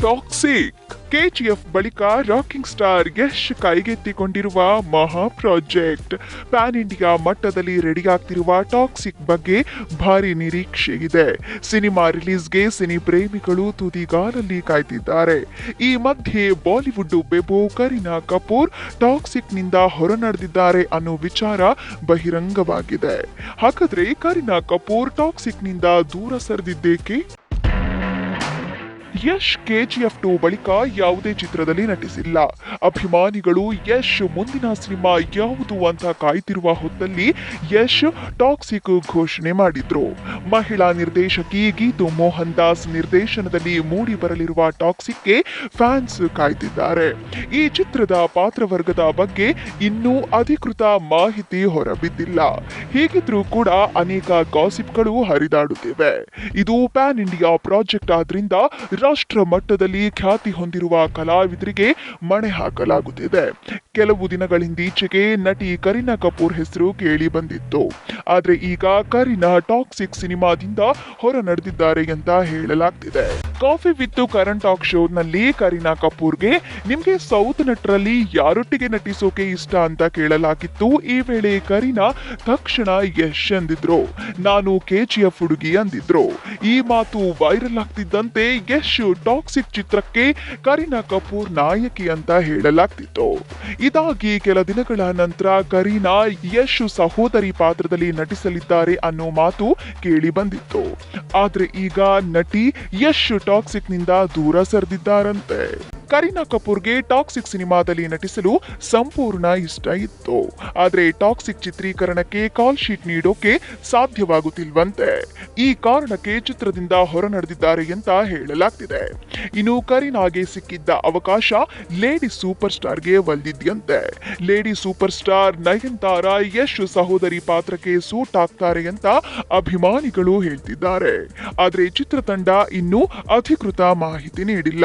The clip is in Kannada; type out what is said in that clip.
ಟಾಕ್ಸಿಕ್ ಕೆಜಿಎಫ್ ಬಳಿಕ ರಾಕಿಂಗ್ ಸ್ಟಾರ್ ಯಶ್ ಕೈಗೆತ್ತಿಕೊಂಡಿರುವ ಮಹಾ ಪ್ರಾಜೆಕ್ಟ್. ಪ್ಯಾನ್ ಇಂಡಿಯಾ ಮಟ್ಟದಲ್ಲಿ ರೆಡಿಯಾಗ್ತಿರುವ ಟಾಕ್ಸಿಕ್ ಬಗ್ಗೆ ಭಾರಿ ನಿರೀಕ್ಷೆ ಇದೆ. ಸಿನಿಮಾ ರಿಲೀಸ್ಗೆ ಸಿನಿ ಪ್ರೇಮಿಗಳು ತುದಿಗಾಲಲ್ಲಿ ಕಾಯ್ತಿದ್ದಾರೆ. ಈ ಮಧ್ಯೆ ಬಾಲಿವುಡ್ ಬೆಬು ಕರೀನಾ ಕಪೂರ್ ಟಾಕ್ಸಿಕ್ನಿಂದ ಹೊರನಡೆದಿದ್ದಾರೆ ಅನ್ನೋ ವಿಚಾರ ಬಹಿರಂಗವಾಗಿದೆ. ಹಾಗಾದ್ರೆ ಕರೀನಾ ಕಪೂರ್ ಟಾಕ್ಸಿಕ್ನಿಂದ ದೂರ ಸರಿದಿದ್ದೇಕೆ? ಯಶ್ ಕೆಜಿಎಫ್ ಟು ಬಳಿಕ ಯಾವುದೇ ಚಿತ್ರದಲ್ಲಿ ನಟಿಸಿಲ್ಲ. ಅಭಿಮಾನಿಗಳು ಯಶ್ ಮುಂದಿನ ಸಿನಿಮಾ ಯಾವುದು ಅಂತ ಕಾಯ್ತಿರುವ ಹೊತ್ತಲ್ಲಿ ಯಶ್ ಟಾಕ್ಸಿಕ್ ಘೋಷಣೆ ಮಾಡಿದ್ರು. ಮಹಿಳಾ ನಿರ್ದೇಶಕಿ ಗೀತು ಮೋಹನ್ ದಾಸ್ ನಿರ್ದೇಶನದಲ್ಲಿ ಮೂಡಿ ಬರಲಿರುವ ಟಾಕ್ಸಿಕ್ಗೆ ಫ್ಯಾನ್ಸ್ ಕಾಯ್ತಿದ್ದಾರೆ. ಈ ಚಿತ್ರದ ಪಾತ್ರವರ್ಗದ ಬಗ್ಗೆ ಇನ್ನೂ ಅಧಿಕೃತ ಮಾಹಿತಿ ಹೊರಬಿದ್ದಿಲ್ಲ. ಹೀಗಿದ್ರೂ ಕೂಡ ಅನೇಕ ಗಾಸಿಪ್ಗಳು ಹರಿದಾಡುತ್ತಿವೆ. ಇದು ಪ್ಯಾನ್ ಇಂಡಿಯಾ ಪ್ರಾಜೆಕ್ಟ್ ಆದ್ರಿಂದ ರಾಷ್ಟ್ರ ಮಟ್ಟದಲ್ಲಿ ಖ್ಯಾತಿ ಹೊಂದಿರುವ ಕಲಾವಿದರಿಗೆ ಮಣೆ ಹಾಕಲಾಗುತ್ತಿದೆ. ಕೆಲವು ದಿನಗಳಿಂದೀಚೆಗೆ ನಟಿ ಕರೀನಾ ಕಪೂರ್ ಹೆಸರು ಕೇಳಿ ಬಂದಿತ್ತು. ಆದರೆ ಈಗ ಕರೀನಾ ಟಾಕ್ಸಿಕ್ ಸಿನಿಮಾದಿಂದ ಹೊರ ನಡೆದಿದ್ದಾರೆ ಅಂತ ಹೇಳಲಾಗ್ತಿದೆ. Coffee with Karan talk show ನಲ್ಲಿ ಕರೀನಾ ಕಪೂರ್ಗೆ ನಿಮ್ಗೆ ಸೌತ್ ನಟರಲ್ಲಿ ಯಾರೊಟ್ಟಿಗೆ ನಟಿಸೋಕೆ ಇಷ್ಟ ಅಂತ ಕೇಳಲಾಗಿತ್ತು. ಈ ವೇಳೆ ಕರೀನಾ, ತಕ್ಷಣ ಯಶ್ ಅಂದಿದ್ರು. ನಾನು ಕೆಜಿಎಫ್ ಹುಡುಗಿ ಅಂದಿದ್ರು. ಈ ಮಾತು ವೈರಲ್ ಆಗ್ತಿದ್ದಂತೆ ಯಶ್ ಟಾಕ್ಸಿಕ್ ಚಿತ್ರಕ್ಕೆ ಕರೀನಾ ಕಪೂರ್ ನಾಯಕಿ ಅಂತ ಹೇಳಲಾಗ್ತಿತ್ತು. ಇದಾಗಿ ಕೆಲ ದಿನಗಳ ನಂತರ ಕರೀನಾ ಯಶ್ ಸಹೋದರಿ ಪಾತ್ರದಲ್ಲಿ ನಟಿಸಲಿದ್ದಾರೆ ಅನ್ನೋ ಮಾತು ಕೇಳಿ ಬಂದಿತ್ತು. ಆದ್ರೆ ಈಗ ನಟಿ ಯಶ್ ಟಾಕ್ಸಿಕ್ನಿಂದ ದೂರ ಸರಿದಿದ್ದಾರಂತೆ. ಕರೀನಾ ಕಪೂರ್ಗೆ ಟಾಕ್ಸಿಕ್ ಸಿನಿಮಾದಲ್ಲಿ ನಟಿಸಲು ಸಂಪೂರ್ಣ ಇಷ್ಟ ಇತ್ತು. ಆದರೆ ಟಾಕ್ಸಿಕ್ ಚಿತ್ರೀಕರಣಕ್ಕೆ ಕಾಲ್ ಶೀಟ್ ನೀಡೋಕೆ ಸಾಧ್ಯವಾಗುತ್ತಿಲ್ವಂತೆ. ಈ ಕಾರಣಕ್ಕೆ ಚಿತ್ರದಿಂದ ಹೊರ ನಡೆದಿದ್ದಾರೆ ಅಂತ ಹೇಳಲಾಗ್ತಿದೆ. ಇನ್ನು ಕರೀನಾಗೆ ಸಿಕ್ಕಿದ್ದ ಅವಕಾಶ ಲೇಡಿ ಸೂಪರ್ ಸ್ಟಾರ್ಗೆ ಒಲ್ದಿದ್ಯಂತೆ. Lady super star Nayanthara Yash ಸಹೋದರಿ ಪಾತ್ರಕ್ಕೆ ಸೂಟ್ ಆಗ್ತಾರೆ ಅಂತ ಅಭಿಮಾನಿಗಳು ಹೇಳ್ತಿದ್ದಾರೆ. ಆದರೆ ಚಿತ್ರತಂಡ ಇನ್ನೂ ಅಧಿಕೃತ ಮಾಹಿತಿ ನೀಡಿಲ್ಲ.